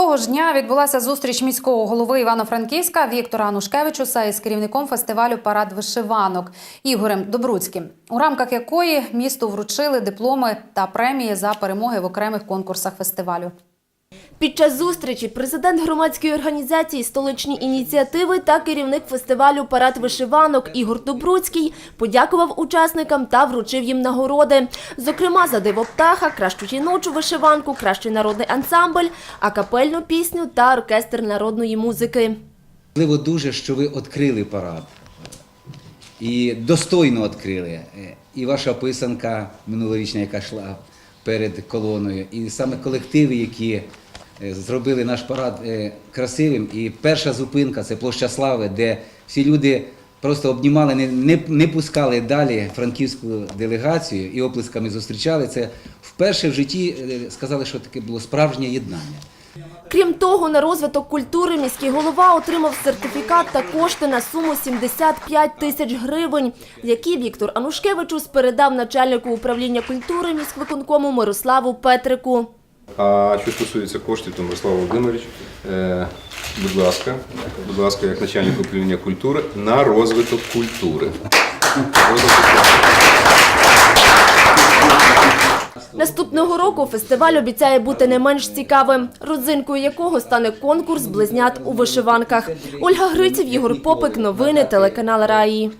Того ж дня відбулася зустріч міського голови Івано-Франківська Віктора Анушкевичуса із керівником фестивалю Парад вишиванок Ігорем Добруцьким, у рамках якої місту вручили дипломи та премії за перемоги в окремих конкурсах фестивалю. Під час зустрічі президент громадської організації «Столичні ініціативи» та керівник фестивалю «Парад вишиванок» Ігор Добруцький подякував учасникам та вручив їм нагороди. Зокрема, за диво птаха, кращу жіночу вишиванку, кращий народний ансамбль, акапельну пісню та оркестр народної музики. Важливо дуже, що ви відкрили парад. І достойно відкрили. І ваша писанка минулорічна, яка йшла перед колоною, і саме колективи, які зробили наш парад е, красивим. І перша зупинка це площа Слави, де всі люди просто обнімали, не, не, не пускали далі франківську делегацію і оплесками зустрічали. Це вперше в житті е, сказали, що таке було справжнє єднання. Крім того, на розвиток культури міський голова отримав сертифікат та кошти на суму 75 тисяч гривень, які Віктор Анушкевичус передав начальнику управління культури міськвиконкому Мирославу Петрику. А що стосується коштів, то Мирослав Володимирович, е, будь ласка, будь ласка, як начальник управління культури на розвиток культури. Наступного року фестиваль обіцяє бути не менш цікавим, родзинкою якого стане конкурс близнят у вишиванках. Ольга Гриців, Єгор Попик, новини, телеканал Раї.